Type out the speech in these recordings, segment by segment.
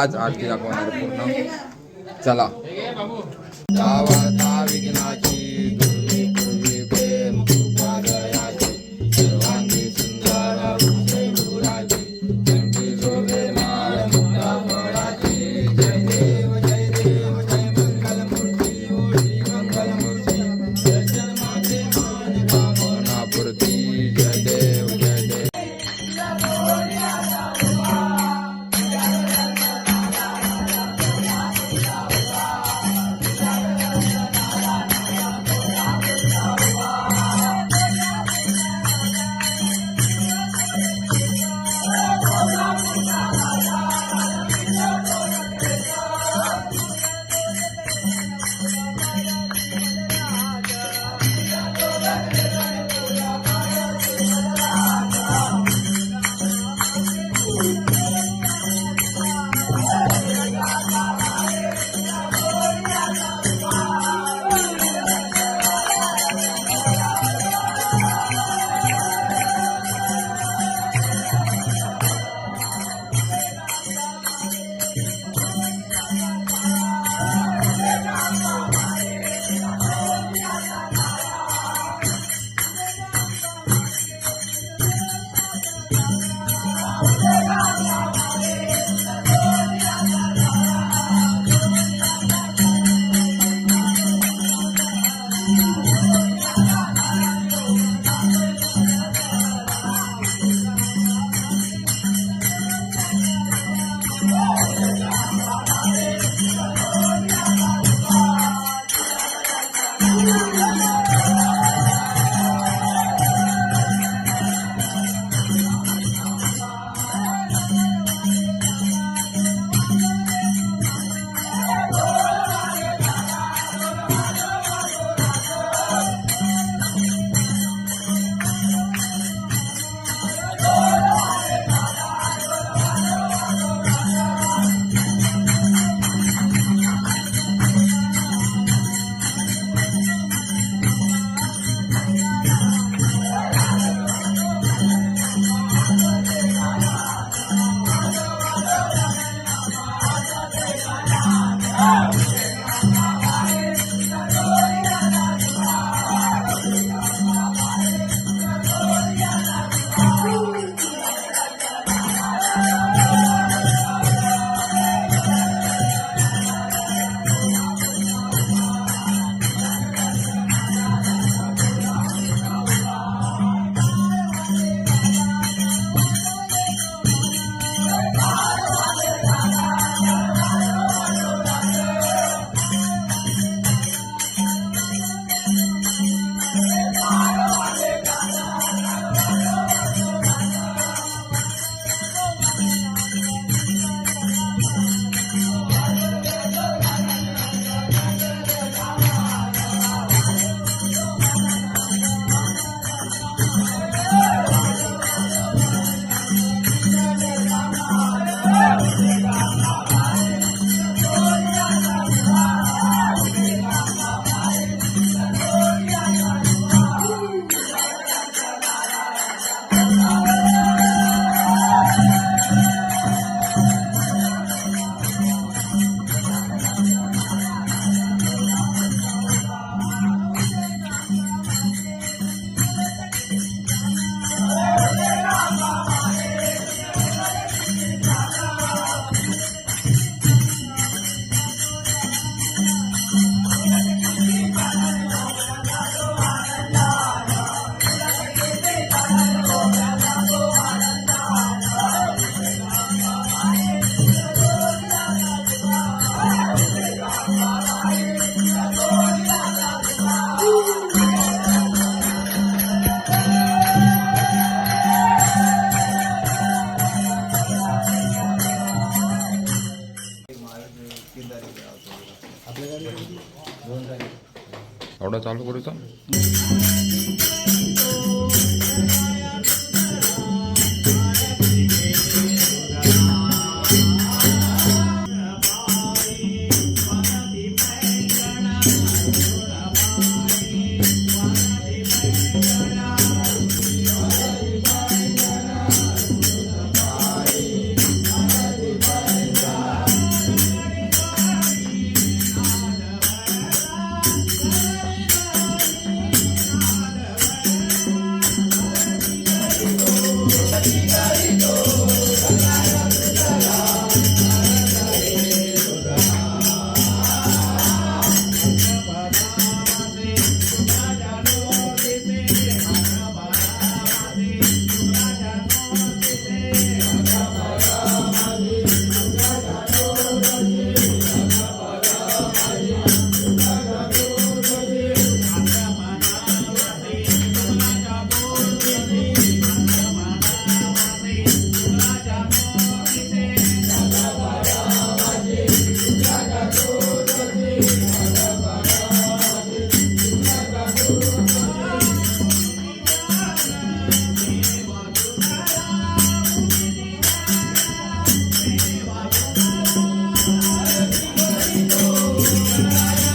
आज आरती दाखवणार पूर्ण. चला. Oh! Bye.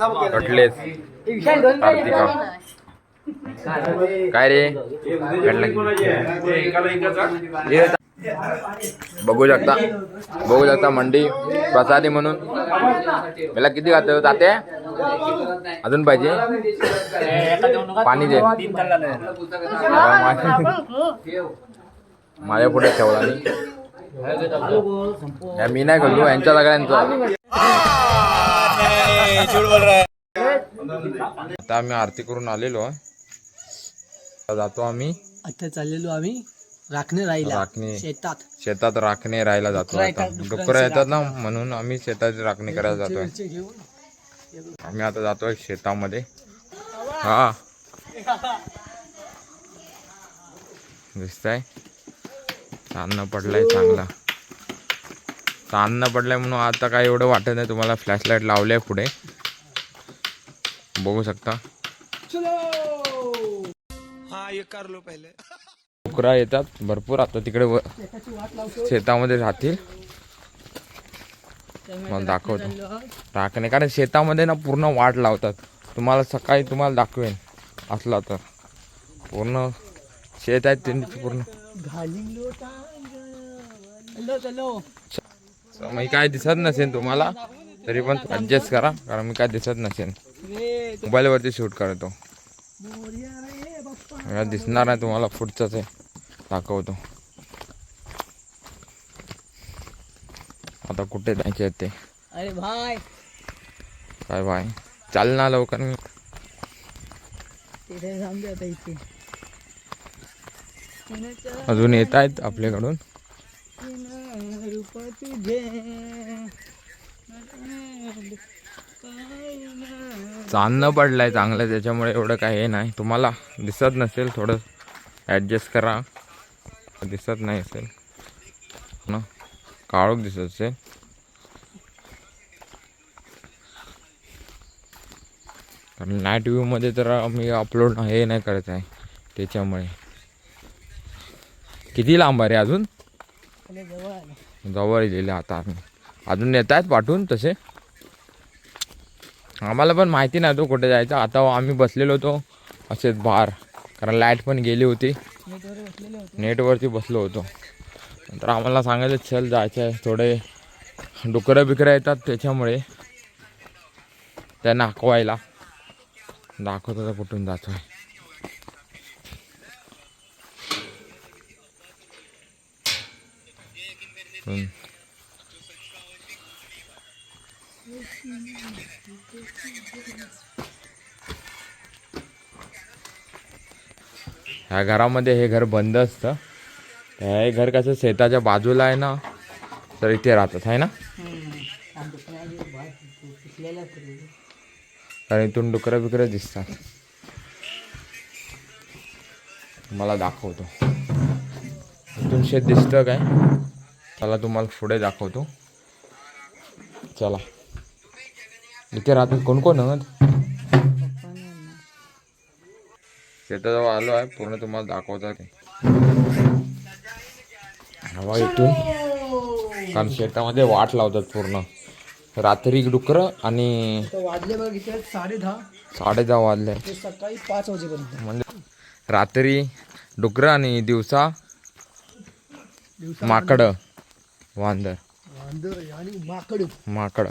कटलेस कार्तिका काय रे? भेटला? बघू शकता. बघू शकता मंडी प्रसादी म्हणून. मला किती खात जाते अजून पाहिजे. पाणी दे. माझ्या पुढे ठेवला मी. नाही करतो यांच्या सगळ्यांचं. आता आम्ही आरती करून आलेलो. आहे आता जातो आम्ही. आता चाललेलो आम्ही राखणे राहिला राखणे. शेतात. शेतात राखणे राहायला जातो आता. डुकर येतात ना म्हणून आम्ही शेतात राखणे करायला जातोय. आम्ही आता जातोय शेतामध्ये. हा. दिसतंय? चांदणं पडलंय चांगला. चांदणं पडलंय म्हणून आता काय एवढं वाटत नाही. तुम्हाला फ्लॅशलाईट लावले पुढे. बघू शकता. डुकरा येतात भरपूर. आता तिकडे व- शेतामध्ये राहतील. मला दाखवतो. राखणे कारण शेतामध्ये ना पूर्ण वाट लावतात. तुम्हाला सकाळी तुम्हाला दाखवेन. असला तर. पूर्ण शेत आहेत त्यांची पूर्ण. काय दिसत नसेल तुम्हाला? तरी पण ॲडजस्ट करा कारण मी काय दिसत नसेल मोबाईलवरती शूट करतो. दिसणार नाही तुम्हाला पुढचंच आहे. दाखवतो. आता कुठे जायचे ते? अरे भाई. काय बाय चाल ना लवकर. मी अजून येत आहेत आपल्याकडून? चांदणं पडलंय चांगलं. त्याच्यामुळे एवढं काही हे नाही. तुम्हाला दिसत नसेल थोडं. ॲडजस्ट करा. दिसत नाही असेल. ना? काळोख दिसत असेल. कारण नाईट व्ह्यूमध्ये तर मी अपलोड हे नाही करत आहे. त्याच्यामुळे. किती लांब आहे रे अजून? जवळ गेले आता आम्ही. अजून येत आहेत पाठवून तसे. आम्हाला पण माहिती नाही तो कुठे जायचं. आता आम्ही बसलेलो होतो असेच बाहेर. कारण लाइट पण गेली होती. नेटवरती बसलो होतो. नंतर आम्हाला सांगायचं चल जायचं आहे थोडे डुकरं बिकरं येतात त्याच्यामुळे त्यांना हाकवायला दाखवतो तर कुठून जातो आहे ह्या घरामध्ये हे घर बंद असतं. हे घर कसं शेताच्या बाजूला आहे ना तर इथे राहतात आहे ना? कारण इथून डुकरं बिकरं दिसतात. मला दाखवतो. इथून शेत दिसतं काय? चला तुम्हाला पुढे दाखवतो. चला. इथे राहतात कोण कोण आहात शेताजवळ आलो आहे पूर्ण तुम्हाला दाखवतात हवा इथून कारण शेतामध्ये वाट लावतात पूर्ण. रात्री डुकरं आणि वाजले बघ इथे साडे दहा साडे दहा वाजले. सकाळी पाच वाजेपर्यंत म्हणजे रात्री डुकरं आणि दिवसा दिवसा माकडं. वांदर. वांदर आणि माकड. माकडं.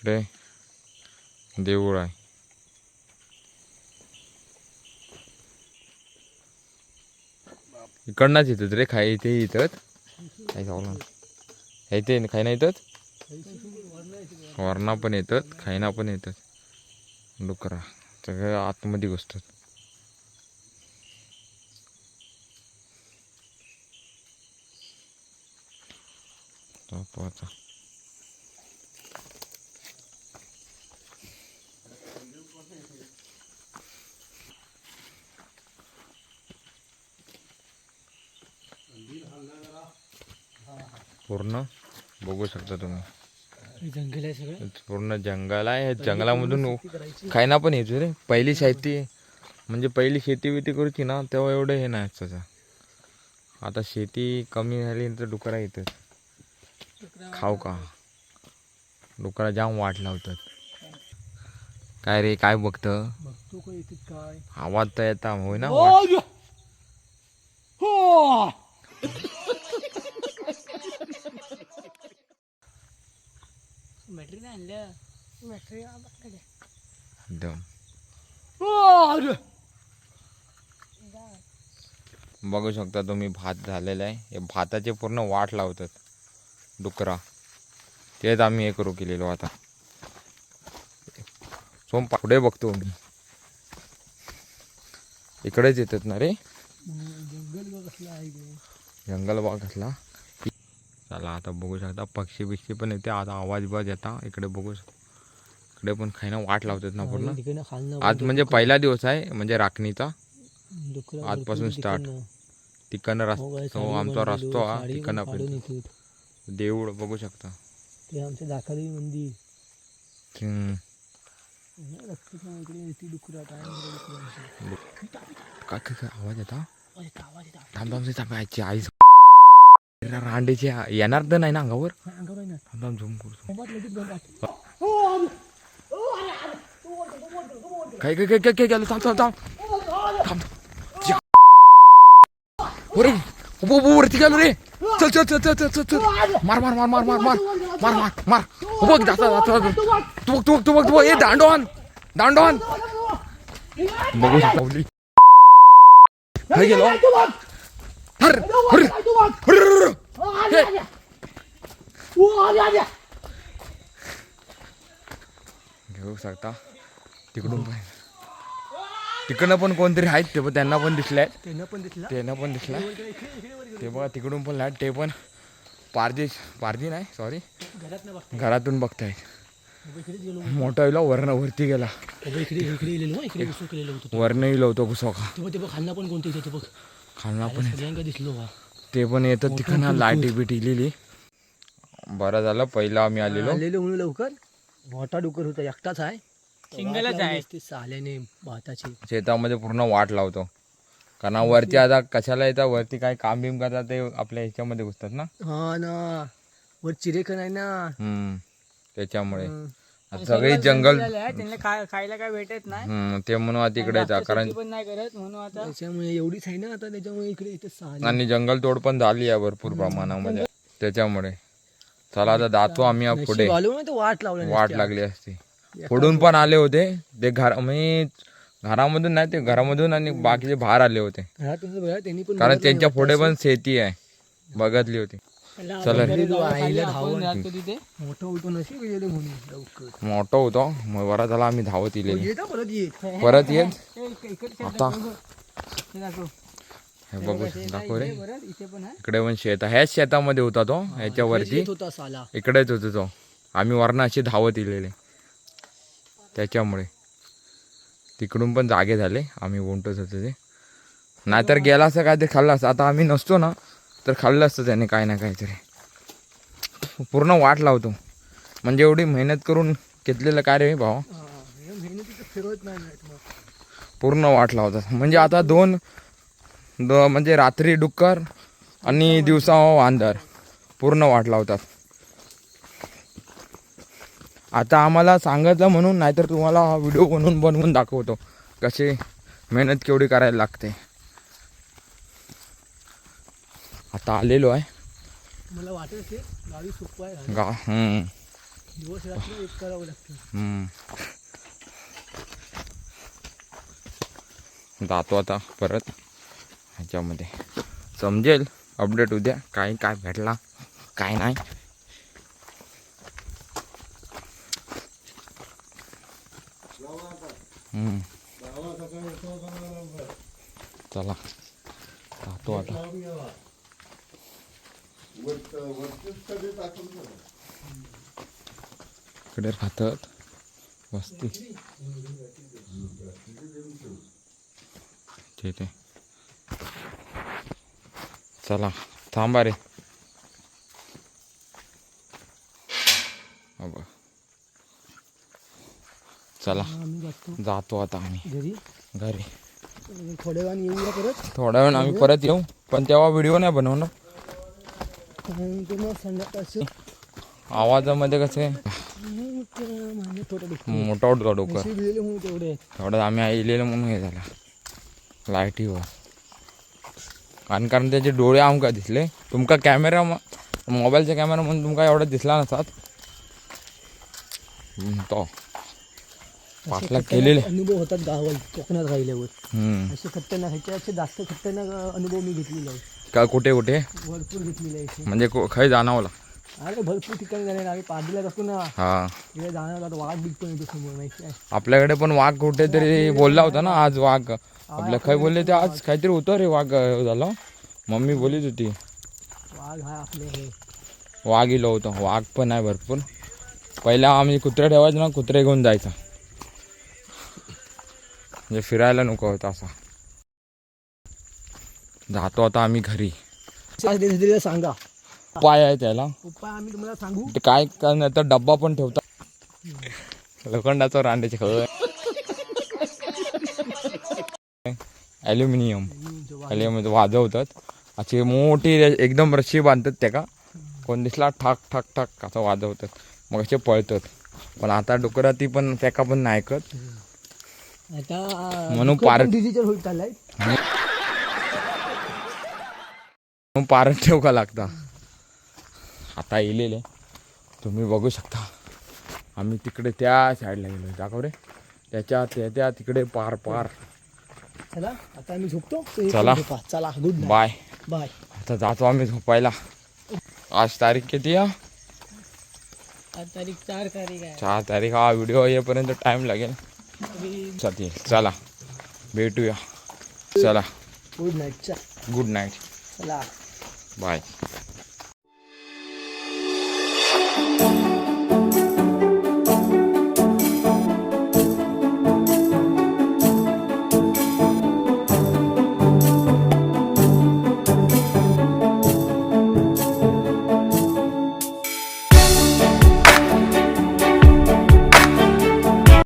इकडे देऊळ आहे. इकडनंच येतात रे खाय इथे येतात. काही जाऊ इथे खायना येतात? वरणा पण येतात खायना पण येतात. डुकरा सगळं आतमध्ये घुसतात. तापवाचा पूर्ण बघू शकता तुम्ही. जंगल आहे सगळं? पूर्ण जंगल आहे. जंगलामधून खायना पण येतो रे. पहिली शेती म्हणजे पहिली शेती बिती करूची ना तेव्हा एवढं हे नाही त्याचं आता शेती कमी झाली तर डुकरा येतात. खाऊ का? डुकरा जाम वाट लावतात. काय रे काय बघतं? आवाज तर येता होय ना. हो! आणलं हो! बघू शकता तुम्ही भात झालेला आहे. हे भाताचे पूर्ण वाट लावतात. डुकरा. तेच आम्ही हे करू केलेलो आता. सोम पुढे बघतो मी. इकडेच येतात ना रे? जंगल भाग असला चला आता बघू शकता. पक्षी बिक्षी पण येते. आता आवाज बाज येता. इकडे बघू शकता. इकडे पण खायना वाट लावतात ना पूर्ण. आज म्हणजे पहिला दिवस आहे म्हणजे राखणीचा. आजपासून स्टार्ट तिकडनं रस्तो हो, आमचा रस्तो हा तिकडनं देऊळ बघू शकता. काय काय आवाज येता? थांब थांब आईची आईच रांडेची येणार तर नाही ना अंगावर? हा, अंगावर आहे ना. थांब थांब झूम करतो बंद आहे. काय काय काय काय काय गेलं थांब थांब. थांब थांब. जी- अरे उभं उभं वरती गेलो रे. चल चल चल चल चल चल चल. मार मार मार मार मार मार मार मार. मार उभं जाता जाता तू बघ तू बघ तू बघ तू बघ ए दांडोन दांडोन बघू गेलो? घेऊ शकता. तिकडून पण. तिकडनं पण कोणतरी आहेत ते पण त्यांना पण दिसले त्यांना पण दिसले. ते बघा तिकडून पण लाइट ते पण. पारदी पारदी नाही सॉरी घरातून बघताय. मोठा इला वर्ण वरती गेला वर्ण इला होतो घुसवा पुसोका पण कोणते बघ. खालना पण दिसलो ते पण येतं तिकडनं लाईटी बिटी लिहिली बरं झालं पहिला आम्ही आलेलो. आलेलो म्हणून लवकर? मोठा डुकर होता एकटाच आहे. सिंगलच आहे. ते साल्याने भाताची. शेतामध्ये पूर्ण वाट लावतो. कारण वरती आता कशाला येतात वरती काय काम बिम करतात ते आपल्या ह्याच्यामध्ये घुसतात ना? हा ना. वर चिरेकन आहे ना. हम्म. त्याच्यामुळे. सगळी जंगल त्यांना खायला काय भेटत नाही. हम्म, ते म्हणून आता तिकडे येतात कारण शेती पण नाही करत म्हणून आता त्याच्यामुळे एवढीच आहे ना आता त्याच्यामुळे इकडे इथे आणि जंगल तोड पण झाली आहे भरपूर प्रमाणामध्ये. त्याच्यामुळे. चला आता जातो आम्ही पुढे. ना ते वाट लावलं वाट लागली असती. पुढून पण आले होते. ते घर म्हणजे घरामधून नाही ते घरामधून आणि बाकीचे बाहेर आले होते. घरातून बघा त्यांनी पण कारण त्यांच्या पुढे पण शेती आहे. बघितली होती. चला रे. मोठं होतो मोठं मग बरा झाला आम्ही धावत इले येता परत येत आता. हे. हे बघू दाखव रे. हे इकडे पण शेत आहे. ह्याच शेतामध्ये होता तो ह्याच्यावरती. इकडेच होतो तो. आम्ही वरनं अशी धावत इलेले त्याच्यामुळे. तिकडून पण जागे झाले. आम्ही उंटत होतो ते. नाहीतर गेला असं काय ते खाल्लं असतं आता आम्ही नसतो ना. तर खाल्लं असतं त्याने काय ना काहीतरी. पूर्ण वाट लावतो. म्हणजे एवढी मेहनत करून घेतलेलं काय रे मग. पूर्ण वाट लावतात. म्हणजे आता दोन दो म्हणजे रात्री डुक्कर आणि दिवसा वांदर. पूर्ण वाट लावतात. आता आम्हाला सांगायचं म्हणून नाहीतर तुम्हाला हा व्हिडिओ बनवून बनवून दाखवतो. कसे मेहनत केवढी करायला लागते. आता आलेलो आहे. मला वाटत गाडी सोपं आहे. गा हम्म, दिवस रात्री एक करावं लागतं. हम्म. जातो आता परत. ह्याच्यामध्ये. समजेल. अपडेट उद्या. काय काय भेटला काय नाही. चला. जातो आता. इकडे राहतात वस्ती. ठीक आहे चला थांबा रे. अबा. चला जातो आता आम्ही. घरी? घरी. थोड्या वेळाने येऊया परत? थोड्या वेळ आम्ही परत येऊ पण तेव्हा व्हिडिओ नाही बनवणार. आवाजामध्ये कसं? आहे. मोठा होतो डोकं. तेवढे आम्ही आईलेलं म्हणून हे झाला. लाईटी हो आणि कारण त्याचे डोळे आमका दिसले? तुमका कॅमेरा मोबाईलच्या कॅमेरा म्हणून तुमका एवढा दिसला नसतात तो. खतरनाक केलेले. अनुभव होतात गावात कोकणात राहिल्यावर. असे खतरनाक ह्याच्यापेक्षा जास्त खतरनाक अनुभव मी घेतलेला आहे का कुठे कुठे? भरपूर घेतलेला आहे इथे. म्हणजे को- खय जाणवला. अरे भरपूर ठिकाणी झाले ना आम्ही पाजल्यात असतो ना हा. तिकडे जाणार वाघ बिघतो येतो समोर माहिती आहे? आपल्याकडे पण वाघ कुठेतरी बोलला होता ना. आज वाघ. आपल्या खय बोलले ते आज काहीतरी होतं रे वाघ झाला. मम्मी बोलीत होती. वाघ हा आपले हे. वाघ इलो होतो. वाघ पण आहे भरपूर. पहिला आम्ही कुत्रे ठेवायचो ना कुत्रे घेऊन जायचा. म्हणजे फिरायला नको होता असा. जातो आता आम्ही घरी. सांगा. पाय आहे त्याला. उपाय आम्ही तुम्हाला सांगू. ते काय नाही तर डब्बा पण ठेवता. लोखंडाचा रांड्याचे खळ. ॲल्युमिनियम. ॲल्युमिनियम वाजवतात. अशी मोठी एकदम रशी बांधतात त्या का. कोण दिसला ठाक ठाक ठाक असं वाजवतात. मग असे पळतात. पण आता डुकरा ती पण त्याका पण नाही ऐकत. म्हणून पार- डिजिटल होत चाललाय. मग पारत ठेव का लागता? आता येलेले. तुम्ही बघू शकता. आम्ही तिकडे त्या साईडला गेलो दाखव रे. त्याच्या त्या त्या तिकडे पार पार. चला आता आम्ही झोपतो. चला. चला गुड नाईट. बाय. बाय. आता जातो आम्ही झोपायला. आज तारीख किती आहे? आज तारीख चार तारीख आहे. चार तारीख. हा व्हिडिओ येईपर्यंत टाइम लागेल. चला. भेटूया. चला. Good night. चल. Good night. चला. Bye.